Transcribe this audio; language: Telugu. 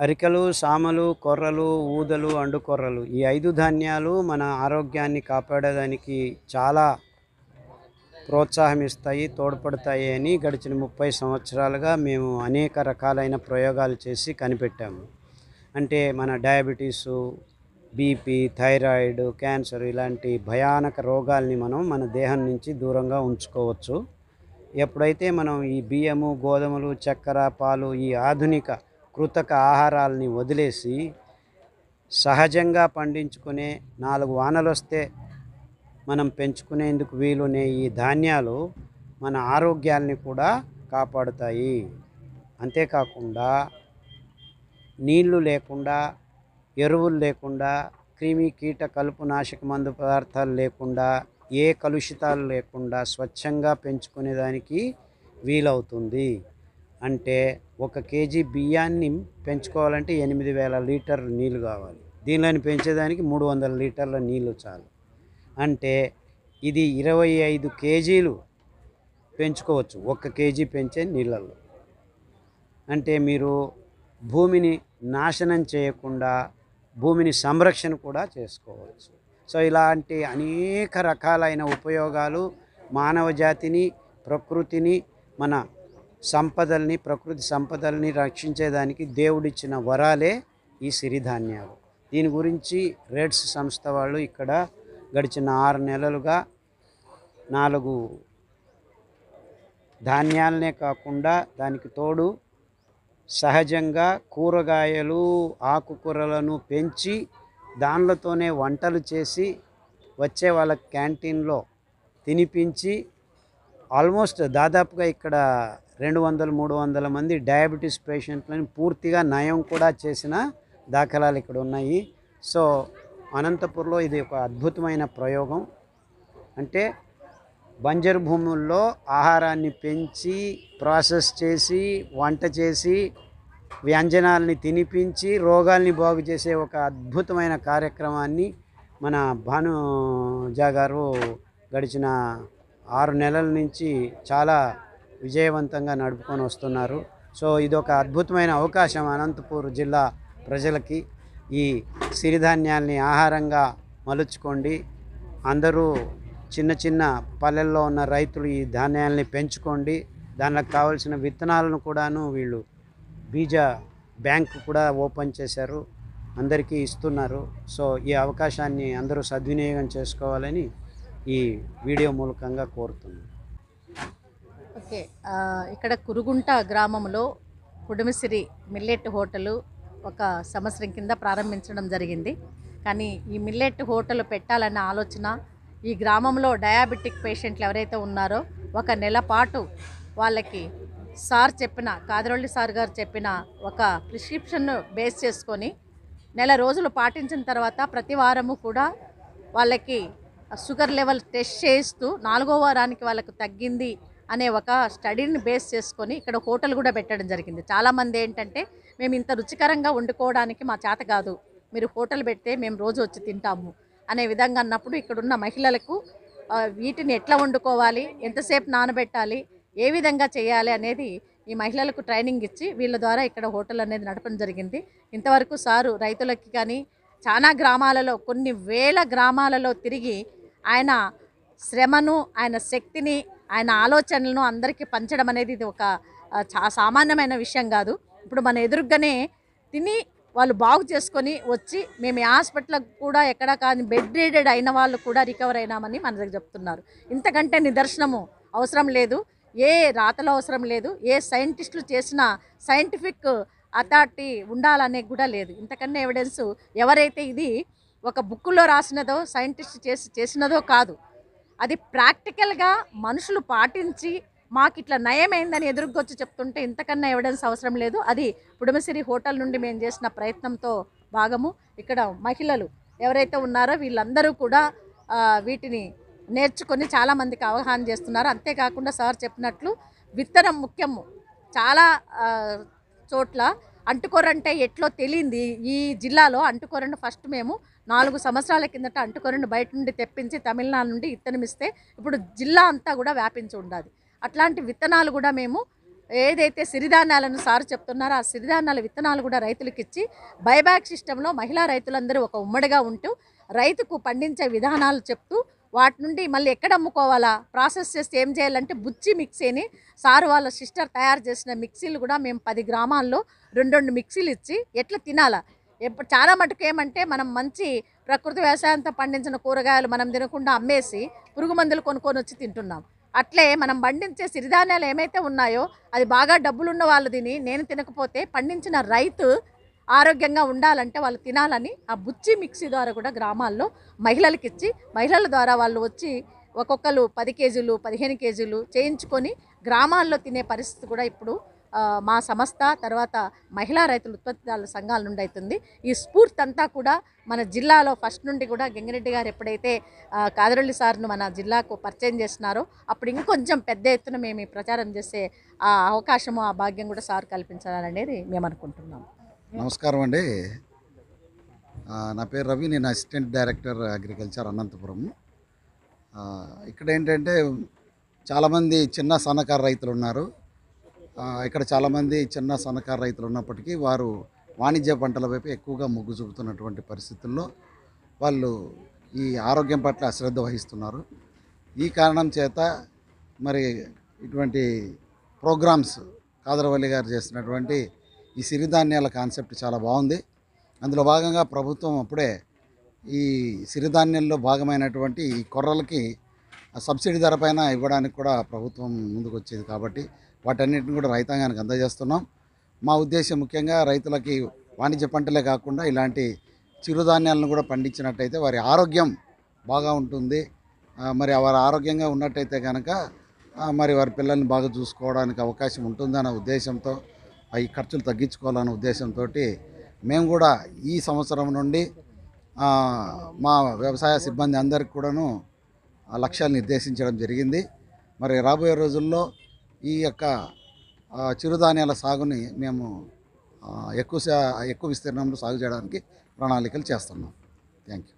అరికలు సామలు కొర్రలు ఊదలు అండుకొర్రలు ఈ ఐదు ధాన్యాలు మన ఆరోగ్యాన్ని కాపాడడానికి చాలా ప్రోత్సాహం ఇస్తాయి తోడ్పడతాయి అని గడిచిన ముప్పై సంవత్సరాలుగా మేము అనేక రకాలైన ప్రయోగాలు చేసి కనిపెట్టాము. అంటే మన డయాబెటీసు బీపీ థైరాయిడ్ క్యాన్సర్ ఇలాంటి భయానక రోగాల్ని మనం మన దేహం నుంచి దూరంగా ఉంచుకోవచ్చు. ఎప్పుడైతే మనం ఈ బియ్యము గోధుమలు చక్కెర పాలు ఈ ఆధునిక కృతక ఆహారాలని వదిలేసి సహజంగా పండించుకునే నాలుగు వానలు వస్తే మనం పెంచుకునేందుకు వీలునే ఈ ధాన్యాలు మన ఆరోగ్యాల్ని కూడా కాపాడుతాయి. అంతేకాకుండా నీళ్ళు లేకుండా ఎరువులు లేకుండా క్రిమి కీట కలుపు నాశక మందు పదార్థాలు లేకుండా ఏ కలుషితాలు లేకుండా స్వచ్ఛంగా పెంచుకునేదానికి వీలవుతుంది. అంటే ఒక కేజీ బియ్యాన్ని పెంచుకోవాలంటే ఎనిమిది వేల లీటర్లు నీళ్ళు కావాలి. దీనిలోని పెంచేదానికి మూడు వందల లీటర్ల నీళ్ళు చాలు. అంటే ఇది ఇరవై ఐదు కేజీలు పెంచుకోవచ్చు ఒక్క కేజీ పెంచే నీళ్ళల్లో. అంటే మీరు భూమిని నాశనం చేయకుండా భూమిని సంరక్షణ కూడా చేసుకోవచ్చు. సో ఇలాంటి అనేక రకాలైన ఉపయోగాలు మానవ జాతిని ప్రకృతిని మన సంపదల్ని ప్రకృతి సంపదల్ని రక్షించేదానికి దేవుడిచ్చిన వరాలే ఈ సిరిధాన్యాలు. దీని గురించి రెడ్స్ సంస్థ వాళ్ళు ఇక్కడ గడిచిన ఆరు నెలలుగా నాలుగు ధాన్యాలనే కాకుండా దానికి తోడు సహజంగా కూరగాయలు ఆకుకూరలను పెంచి దానిలతోనే వంటలు చేసి వచ్చే వాళ్ళ క్యాంటీన్లో తినిపించి ఆల్మోస్ట్ దాదాపుగా ఇక్కడ రెండు వందలు మూడు వందల మంది డయాబెటీస్ పేషెంట్లను పూర్తిగా నయం కూడా చేసిన దాఖలాలు ఇక్కడ ఉన్నాయి. సో అనంతపూర్లో ఇది ఒక అద్భుతమైన ప్రయోగం. అంటే బంజరు భూముల్లో ఆహారాన్ని పెంచి ప్రాసెస్ చేసి వంట చేసి వ్యంజనాలని తినిపించి రోగాల్ని బాగు చేసే ఒక అద్భుతమైన కార్యక్రమాన్ని మన భానుజా గారు గడిచిన ఆరు నెలల నుంచి చాలా విజయవంతంగా నడుపుకొని వస్తున్నారు. సో ఇదొక అద్భుతమైన అవకాశం అనంతపూర్ జిల్లా ప్రజలకి. ఈ సిరిధాన్యాల్ని ఆహారంగా మలుచుకోండి. అందరూ చిన్న చిన్న పల్లెల్లో ఉన్న రైతులు ఈ ధాన్యాల్ని పెంచుకోండి. దానికి కావాల్సిన విత్తనాలను కూడాను వీళ్ళు బీజ బ్యాంకు కూడా ఓపెన్ చేశారు. అందరికీ ఇస్తున్నారు. సో ఈ అవకాశాన్ని అందరూ సద్వినియోగం చేసుకోవాలని ఈ వీడియో మూలకంగా కోరుతున్నాను. ఓకే. ఇక్కడ కురుగుంట గ్రామంలో కుడుమిసిరి మిల్లెట్ హోటలు ఒక సంవత్సరం కింద ప్రారంభించడం జరిగింది. కానీ ఈ మిల్లెట్ హోటల్ పెట్టాలన్న ఆలోచన ఈ గ్రామంలో డయాబెటిక్ పేషెంట్లు ఎవరైతే ఉన్నారో ఒక నెల పాటు వాళ్ళకి సార్ చెప్పిన కాదరొల్లి సార్ గారు చెప్పిన ఒక ప్రిస్క్రిప్షన్ బేస్ చేసుకొని నెల రోజులు పాటించిన తర్వాత ప్రతి వారము కూడా వాళ్ళకి షుగర్ లెవెల్ టెస్ట్ చేస్తూ నాలుగో వారానికి వాళ్ళకు తగ్గింది అనే ఒక స్టడీని బేస్ చేసుకొని ఇక్కడ హోటల్ కూడా పెట్టడం జరిగింది. చాలామంది ఏంటంటే మేము ఇంత రుచికరంగా వండుకోవడానికి మా చేత కాదు. మీరు హోటల్ పెడితే మేము రోజు వచ్చి తింటాము. అనే విధంగా అన్నప్పుడు ఇక్కడున్న మహిళలకు వీటిని ఎట్లా వండుకోవాలి? ఎంతసేపు నానబెట్టాలి? ఏ విధంగా చేయాలి? అనేది ఈ మహిళలకు ట్రైనింగ్ ఇచ్చి వీళ్ళ ద్వారా ఇక్కడ హోటల్ అనేది నడపడం జరిగింది. ఇంతవరకు సారు రైతులకి కానీ చాలా గ్రామాలలో కొన్ని వేల గ్రామాలలో తిరిగి ఆయన శ్రమను ఆయన శక్తిని ఆయన ఆలోచనలను అందరికీ పంచడం అనేది ఇది ఒక చా సామాన్యమైన విషయం కాదు. ఇప్పుడు మన ఎదురుగానే తిని వాళ్ళు బాగు చేసుకొని వచ్చి మేము హాస్పిటల్కి కూడా ఎక్కడ కానీ బెడ్ రీడెడ్ అయిన వాళ్ళు కూడా రికవర్ అయినామని మన దగ్గర చెప్తున్నారు. ఇంతకంటే నిదర్శనము అవసరం లేదు. ఏ రాతలు అవసరం లేదు. ఏ సైంటిస్టులు చేసిన సైంటిఫిక్ అథారిటీ ఉండాలనే కూడా లేదు. ఇంతకన్నా ఎవిడెన్స్ ఎవరైతే ఇది ఒక బుక్కులో రాసినదో సైంటిస్ట్ చేసి చేసినదో కాదు. అది ప్రాక్టికల్గా మనుషులు పాటించి మాకు ఇట్లా నయమైందని ఎదురుకొచ్చి చెప్తుంటే ఇంతకన్నా ఎవిడెన్స్ అవసరం లేదు. అది పుడమసిరి హోటల్ నుండి మేము చేసిన ప్రయత్నంతో భాగము. ఇక్కడ మహిళలు ఎవరైతే ఉన్నారో వీళ్ళందరూ కూడా వీటిని నేర్చుకొని చాలామందికి అవగాహన చేస్తున్నారు. అంతేకాకుండా సార్ చెప్పినట్లు విత్తనం ముఖ్యము. చాలా చోట్ల అంటుకొరంటే ఎట్లో తెలియంది ఈ జిల్లాలో అంటుకొరను ఫస్ట్ మేము నాలుగు సంవత్సరాల కిందట అంటుకొరను బయట నుండి తెప్పించి తమిళనాడు నుండి విత్తనం ఇస్తే ఇప్పుడు జిల్లా అంతా కూడా వ్యాపించి ఉండాలి అట్లాంటి విత్తనాలు కూడా మేము ఏదైతే సిరిధాన్యాలను సారు చెప్తున్నారో ఆ సిరిధాన్యాల విత్తనాలు కూడా రైతులకు ఇచ్చి బైబ్యాక్ సిస్టంలో మహిళా రైతులందరూ ఒక ఉమ్మడిగా ఉంటూ రైతుకు పండించే విధానాలు చెప్తూ వాటి నుండి మళ్ళీ ఎక్కడ అమ్ముకోవాలా? ప్రాసెస్ చేస్తే ఏం చేయాలంటే బుచ్చి మిక్సీని సారు వాళ్ళ సిస్టర్ తయారు చేసిన మిక్సీలు కూడా మేము పది గ్రామాల్లో రెండు రెండు మిక్సీలు ఇచ్చి ఎట్లా తినాలా? ఎప్పుడు చాలా మటుకు ఏమంటే మనం మంచి ప్రకృతి వ్యవసాయంతో పండించిన కూరగాయలు మనం తినకుండా అమ్మేసి పురుగు మందులు కొనుక్కొని వచ్చి తింటున్నాం. అట్లే మనం పండించే సిరిధాన్యాలు ఏమైతే ఉన్నాయో అది బాగా డబ్బులున్న వాళ్ళు తిని నేను తినకపోతే పండించిన రైతు ఆరోగ్యంగా ఉండాలంటే వాళ్ళు తినాలని ఆ బుచ్చి మిక్సీ ద్వారా కూడా గ్రామాల్లో మహిళలకు ఇచ్చి మహిళల ద్వారా వాళ్ళు వచ్చి ఒక్కొక్కరు పది కేజీలు పదిహేను కేజీలు చేయించుకొని గ్రామాల్లో తినే పరిస్థితి కూడా ఇప్పుడు మా సంస్థ తర్వాత మహిళా రైతుల ఉత్పత్తిదారుల సంఘాల నుండి అవుతుంది ఈ స్ఫూర్తి అంతా కూడా మన జిల్లాలో ఫస్ట్ నుండి కూడా గంగిరెడ్డి గారు ఎప్పుడైతే కాదరొల్లి సార్ను మన జిల్లాకు పరిచయం చేస్తున్నారో అప్పుడు ఇంకొంచెం పెద్ద ఎత్తున మేము ఈ ప్రచారం చేసే ఆ అవకాశము ఆ భాగ్యం కూడా సార్ కల్పించాలనేది మేము అనుకుంటున్నాము నమస్కారం అండి. నా పేరు రవి నేను అసిస్టెంట్ డైరెక్టర్ అగ్రికల్చర్ అనంతపురం. ఇక్కడ ఏంటంటే చాలామంది చిన్న సన్నకారు రైతులు ఉన్నారు. ఇక్కడ చాలామంది చిన్న సన్నకారు రైతులు ఉన్నప్పటికీ వారు వాణిజ్య పంటల వైపు ఎక్కువగా మొగ్గు చూపుతున్నటువంటి పరిస్థితుల్లో వాళ్ళు ఈ ఆరోగ్యం పట్ల అశ్రద్ధ వహిస్తున్నారు. ఈ కారణం చేత మరి ఇటువంటి ప్రోగ్రామ్స్ కాదరవల్లి గారు చేసినటువంటి ఈ సిరిధాన్యాల కాన్సెప్ట్ చాలా బాగుంది. అందులో భాగంగా ప్రభుత్వం అప్పుడే ఈ సిరిధాన్యాల్లో భాగమైనటువంటి ఈ కొర్రలకి సబ్సిడీ ధర పైన ఇవ్వడానికి కూడా ప్రభుత్వం ముందుకు వచ్చేది కాబట్టి వాటన్నిటిని కూడా రైతాంగానికి అందజేస్తున్నాం. మా ఉద్దేశం ముఖ్యంగా రైతులకి వాణిజ్య పంటలే కాకుండా ఇలాంటి చిరుధాన్యాలను కూడా పండించినట్టయితే వారి ఆరోగ్యం బాగా ఉంటుంది. మరి వారు ఆరోగ్యంగా ఉన్నట్టయితే కనుక మరి వారి పిల్లల్ని బాగా చూసుకోవడానికి అవకాశం ఉంటుందనే ఉద్దేశంతో అవి ఖర్చులు తగ్గించుకోవాలనే ఉద్దేశంతో మేము కూడా ఈ సంవత్సరం నుండి మా వ్యవసాయ సిబ్బంది అందరికి కూడాను లక్ష్యాలు నిర్దేశించడం జరిగింది. మరి రాబోయే రోజుల్లో ఈ యొక్క చిరుధాన్యాల సాగుని మేము ఎక్కువ ఎక్కువ విస్తీర్ణంలో సాగు చేయడానికి ప్రణాళికలు చేస్తున్నాం. Thank you.